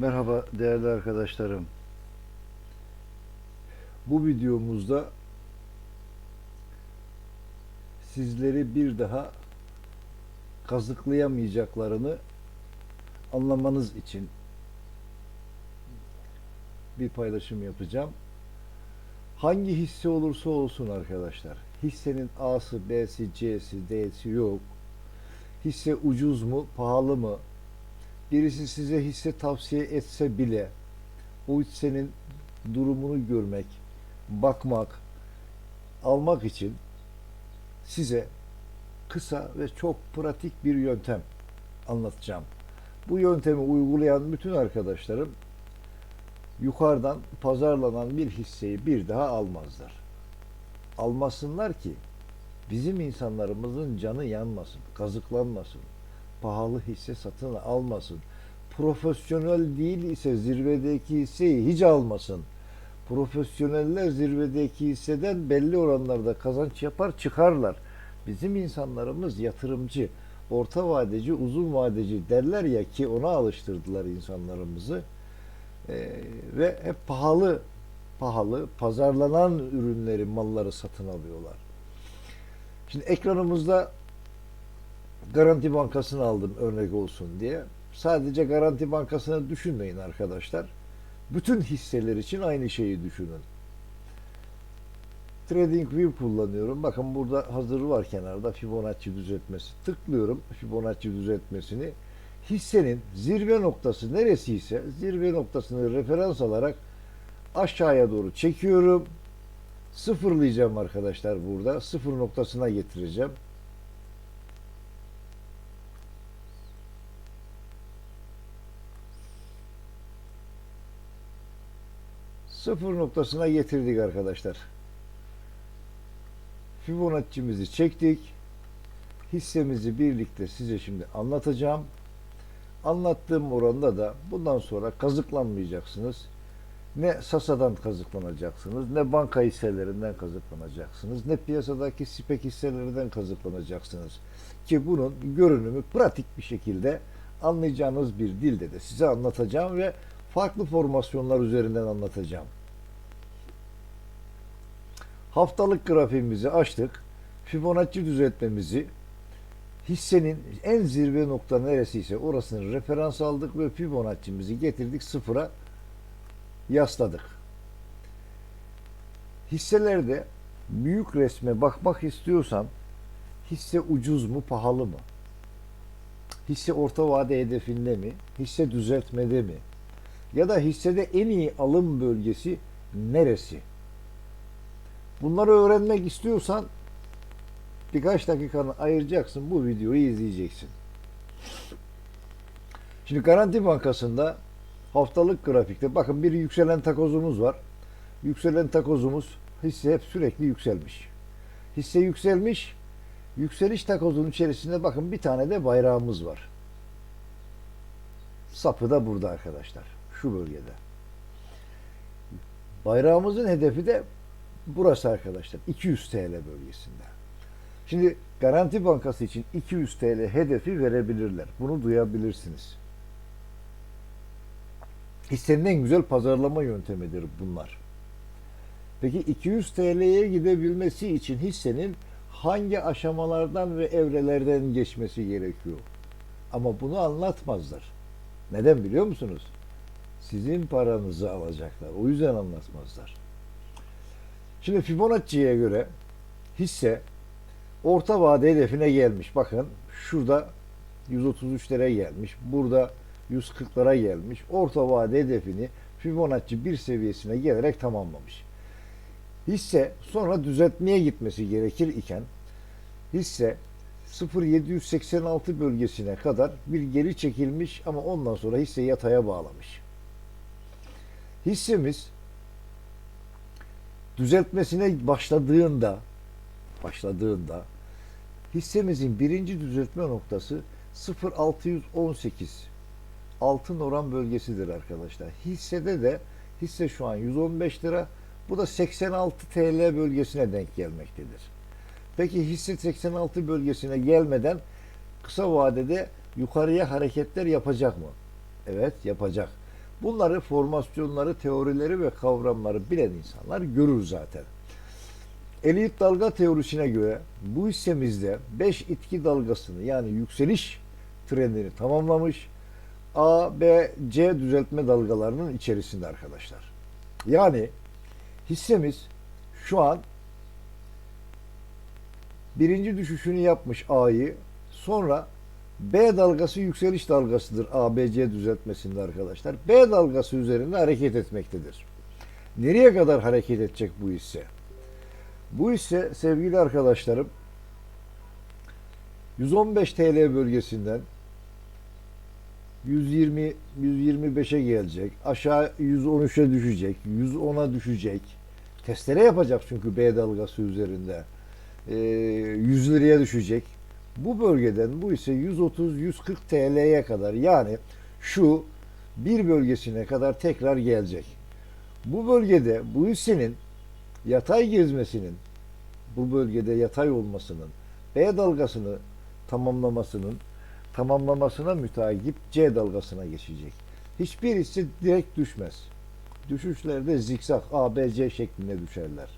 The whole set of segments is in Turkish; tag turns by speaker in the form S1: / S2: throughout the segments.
S1: Merhaba değerli arkadaşlarım. Bu videomuzda sizleri bir daha kazıklayamayacaklarını anlamanız için bir paylaşım yapacağım. Hangi hisse olursa olsun arkadaşlar. Hissenin A'sı, B'si, C'si, D'si yok. Hisse ucuz mu, pahalı mı? Birisi size hisse tavsiye etse bile o hissenin durumunu görmek, bakmak, almak için size kısa ve çok pratik bir yöntem anlatacağım. Bu yöntemi uygulayan bütün arkadaşlarım yukarıdan pazarlanan bir hisseyi bir daha almazlar. Almasınlar ki bizim insanlarımızın canı yanmasın, kazıklanmasın, pahalı hisse satın almasın. Profesyonel değil ise zirvedeki hisseyi hiç almasın. Profesyoneller zirvedeki hisseden belli oranlarda kazanç yapar çıkarlar. Bizim insanlarımız yatırımcı, orta vadeci, uzun vadeci derler ya ki ona alıştırdılar insanlarımızı. Ee, ve hep pahalı pahalı pazarlanan ürünleri, malları satın alıyorlar. Şimdi ekranımızda Garanti Bankası'nı aldım örnek olsun diye. Sadece Garanti Bankası'nı düşünmeyin arkadaşlar. Bütün hisseler için aynı şeyi düşünün. TradingView kullanıyorum. Bakın burada hazır var kenarda Fibonacci düzeltmesi. Tıklıyorum Fibonacci düzeltmesini. Hissenin zirve noktası neresiyse zirve noktasını referans alarak aşağıya doğru çekiyorum. Sıfırlayacağım arkadaşlar burada. Sıfır noktasına getireceğim. Sıfır noktasına getirdik arkadaşlar. Fibonacci'mizi çektik. Hissemizi birlikte size şimdi anlatacağım. Anlattığım oranda da bundan sonra kazıklanmayacaksınız. Ne Sasa'dan kazıklanacaksınız, ne banka hisselerinden kazıklanacaksınız, ne piyasadaki spek hisselerinden kazıklanacaksınız. Ki bunun görünümü pratik bir şekilde anlayacağınız bir dilde de size anlatacağım ve farklı formasyonlar üzerinden anlatacağım. Haftalık grafiğimizi açtık. Fibonacci düzeltmemizi hissenin en zirve nokta neresiyse orasını referans aldık ve Fibonacci'mizi getirdik sıfıra yasladık. Hisselerde büyük resme bakmak istiyorsan hisse ucuz mu pahalı mı? Hisse orta vade hedefinde mi? Hisse düzeltmede mi? Ya da hissede en iyi alım bölgesi neresi? Bunları öğrenmek istiyorsan birkaç dakikanı ayıracaksın bu videoyu izleyeceksin. Şimdi Garanti Bankası'nda haftalık grafikte bakın bir yükselen takozumuz var. Yükselen takozumuz hisse hep sürekli yükselmiş. Hisse yükselmiş. Yükseliş takozunun içerisinde bakın bir tane de bayrağımız var. Sapı da burada arkadaşlar. Şu bölgede. Bayrağımızın hedefi de burası arkadaşlar. 200 TL bölgesinde. Şimdi Garanti Bankası için 200 TL hedefi verebilirler. Bunu duyabilirsiniz. Hissenin en güzel pazarlama yöntemidir bunlar. Peki 200 TL'ye gidebilmesi için hissenin hangi aşamalardan ve evrelerden geçmesi gerekiyor? Ama bunu anlatmazlar. Neden biliyor musunuz? Sizin paranızı alacaklar. O yüzden anlatmazlar. Şimdi Fibonacci'ye göre hisse orta vade hedefine gelmiş. Bakın şurada 133'lere gelmiş. Burada 140'lara gelmiş. Orta vade hedefini Fibonacci bir seviyesine gelerek tamamlamış. Hisse sonra düzeltmeye gitmesi gerekir iken hisse 0.786 bölgesine kadar bir geri çekilmiş ama ondan sonra hisse yataya bağlamış. Hissemiz düzeltmesine başladığında başladığında hissemizin birinci düzeltme noktası 0.618 altın oran bölgesidir arkadaşlar. Hissede de hisse şu an 115 lira. Bu da 86 TL bölgesine denk gelmektedir. Peki hisse 86 bölgesine gelmeden kısa vadede yukarıya hareketler yapacak mı? Evet yapacak. Bunları formasyonları, teorileri ve kavramları bilen insanlar görür zaten. Eliyip dalga teorisine göre bu hissemizde 5 itki dalgasını yani yükseliş trendini tamamlamış A, B, C düzeltme dalgalarının içerisinde arkadaşlar. Yani hissemiz şu an birinci düşüşünü yapmış A'yı sonra B dalgası yükseliş dalgasıdır ABC düzeltmesinde arkadaşlar. B dalgası üzerinde hareket etmektedir. Nereye kadar hareket edecek bu hisse? Bu hisse sevgili arkadaşlarım 115 TL bölgesinden 120 125'e gelecek. Aşağı 113'e düşecek. 110'a düşecek. Testere yapacak çünkü B dalgası üzerinde. Ee, 100 liraya düşecek. Bu bölgeden bu ise 130-140 TL'ye kadar yani şu bir bölgesine kadar tekrar gelecek. Bu bölgede bu hissenin yatay gezmesinin bu bölgede yatay olmasının B dalgasını tamamlamasının tamamlamasına müteakip C dalgasına geçecek. Hiçbir hisse direkt düşmez. Düşüşlerde zikzak ABC şeklinde düşerler.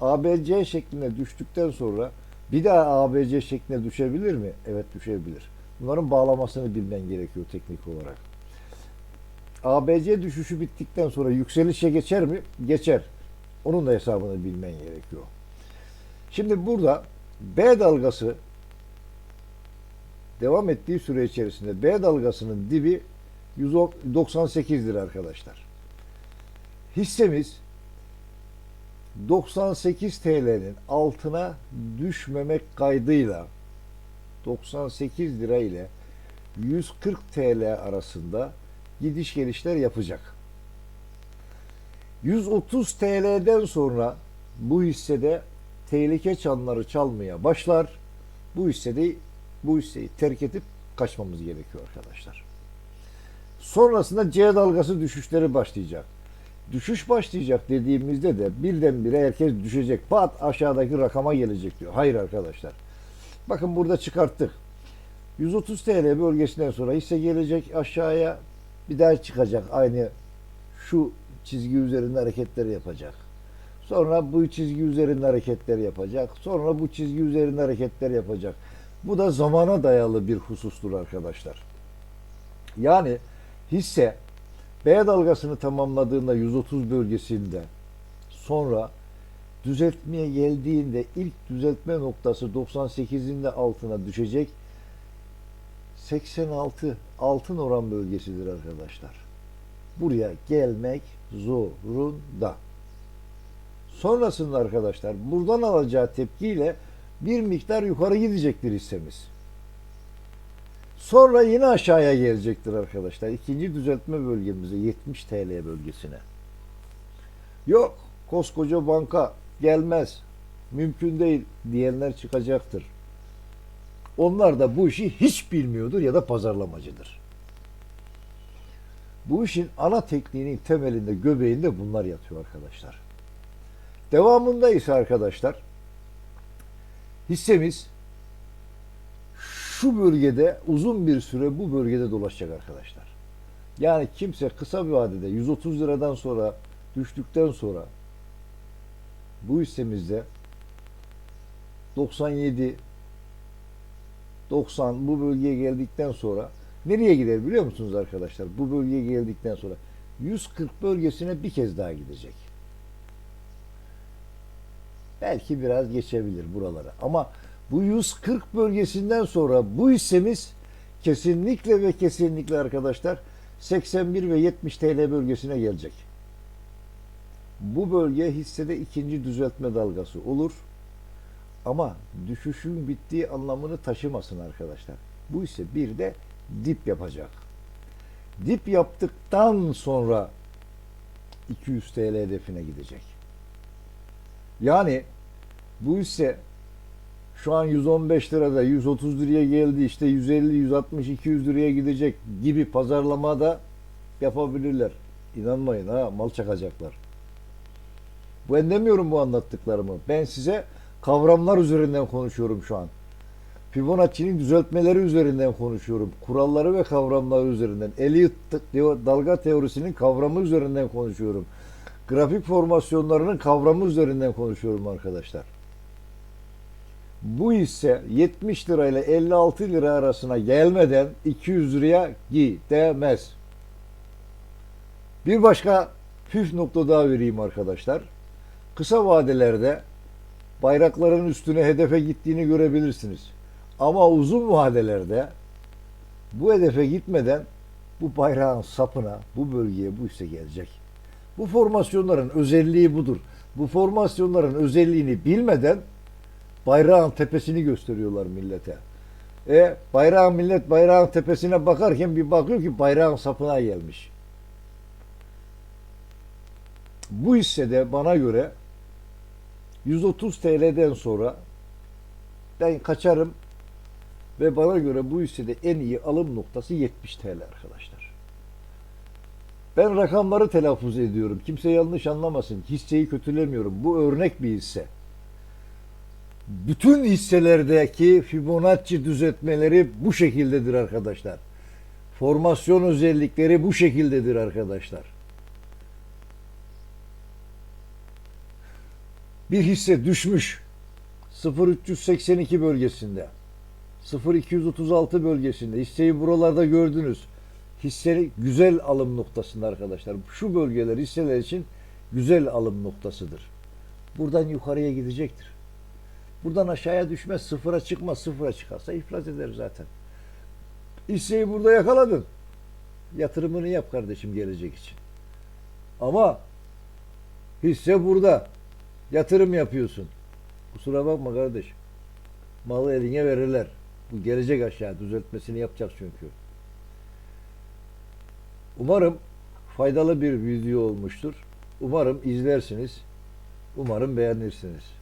S1: ABC şeklinde düştükten sonra bir daha ABC şeklinde düşebilir mi? Evet düşebilir. Bunların bağlamasını bilmen gerekiyor teknik olarak. ABC düşüşü bittikten sonra yükselişe geçer mi? Geçer. Onun da hesabını bilmen gerekiyor. Şimdi burada B dalgası devam ettiği süre içerisinde B dalgasının dibi 198 lira arkadaşlar. Hissemiz 98 TL'nin altına düşmemek kaydıyla 98 lira ile 140 TL arasında gidiş gelişler yapacak. 130 TL'den sonra bu hissede tehlike çanları çalmaya başlar. Bu hissede bu hisseyi terk edip kaçmamız gerekiyor arkadaşlar. Sonrasında C dalgası düşüşleri başlayacak. Düşüş başlayacak dediğimizde de birdenbire herkes düşecek. Pat aşağıdaki rakama gelecek diyor. Hayır arkadaşlar. Bakın burada çıkarttık. 130 TL bölgesinden sonra hisse gelecek aşağıya bir daha çıkacak. Aynı şu çizgi üzerinde hareketler yapacak. Sonra bu çizgi üzerinde hareketler yapacak. Sonra bu çizgi üzerinde hareketler yapacak. Bu da zamana dayalı bir husustur arkadaşlar. Yani hisse B dalgasını tamamladığında 130 bölgesinde sonra düzeltmeye geldiğinde ilk düzeltme noktası 98'in de altına düşecek. 86 altın oran bölgesidir arkadaşlar. Buraya gelmek zorunda. Sonrasında arkadaşlar buradan alacağı tepkiyle bir miktar yukarı gidecektir hissemiz. Sonra yine aşağıya gelecektir arkadaşlar. İkinci düzeltme bölgemize 70 TL bölgesine. Yok koskoca banka gelmez. Mümkün değil diyenler çıkacaktır. Onlar da bu işi hiç bilmiyordur ya da pazarlamacıdır. Bu işin ana tekniğinin temelinde, göbeğinde bunlar yatıyor arkadaşlar. Devamında ise arkadaşlar hissemiz şu bölgede uzun bir süre bu bölgede dolaşacak arkadaşlar. Yani kimse kısa bir vadede 130 liradan sonra düştükten sonra bu hissemizde 97 90 bu bölgeye geldikten sonra nereye gider biliyor musunuz arkadaşlar? Bu bölgeye geldikten sonra 140 bölgesine bir kez daha gidecek. Belki biraz geçebilir buralara. Ama bu 140 bölgesinden sonra bu hissemiz kesinlikle ve kesinlikle arkadaşlar 81 ve 70 TL bölgesine gelecek. Bu bölge hissede ikinci düzeltme dalgası olur. Ama düşüşün bittiği anlamını taşımasın arkadaşlar. Bu ise bir de dip yapacak. Dip yaptıktan sonra 200 TL hedefine gidecek. Yani bu ise şu an 115 lirada 130 liraya geldi işte 150 160 200 liraya gidecek gibi pazarlama da yapabilirler. İnanmayın ha mal çakacaklar. Ben demiyorum bu anlattıklarımı. Ben size kavramlar üzerinden konuşuyorum şu an. Fibonacci'nin düzeltmeleri üzerinden konuşuyorum. Kuralları ve kavramları üzerinden. Elliot dalga teorisinin kavramı üzerinden konuşuyorum. Grafik formasyonlarının kavramı üzerinden konuşuyorum arkadaşlar. Bu hisse 70 lira ile 56 lira arasına gelmeden 200 liraya gidemez. Bir başka püf nokta daha vereyim arkadaşlar. Kısa vadelerde bayrakların üstüne hedefe gittiğini görebilirsiniz. Ama uzun vadelerde bu hedefe gitmeden bu bayrağın sapına, bu bölgeye bu hisse gelecek. Bu formasyonların özelliği budur. Bu formasyonların özelliğini bilmeden bayrağın tepesini gösteriyorlar millete. E bayrağın millet bayrağın tepesine bakarken bir bakıyor ki bayrağın sapına gelmiş. Bu hissede bana göre 130 TL'den sonra ben kaçarım ve bana göre bu hissede en iyi alım noktası 70 TL arkadaşlar. Ben rakamları telaffuz ediyorum. Kimse yanlış anlamasın. Hisseyi kötülemiyorum. Bu örnek bir hisse. Bütün hisselerdeki Fibonacci düzeltmeleri bu şekildedir arkadaşlar. Formasyon özellikleri bu şekildedir arkadaşlar. Bir hisse düşmüş 0382 bölgesinde 0236 bölgesinde hisseyi buralarda gördünüz. Hisseli güzel alım noktasında arkadaşlar. Şu bölgeler hisseler için güzel alım noktasıdır. Buradan yukarıya gidecektir. Buradan aşağıya düşmez, sıfıra çıkmaz. Sıfıra çıkarsa iflas eder zaten. Hisseyi burada yakaladın. Yatırımını yap kardeşim gelecek için. Ama hisse burada. Yatırım yapıyorsun. Kusura bakma kardeş. Malı eline verirler. Bu gelecek aşağı. Düzeltmesini yapacak çünkü. Umarım faydalı bir video olmuştur. Umarım izlersiniz. Umarım beğenirsiniz.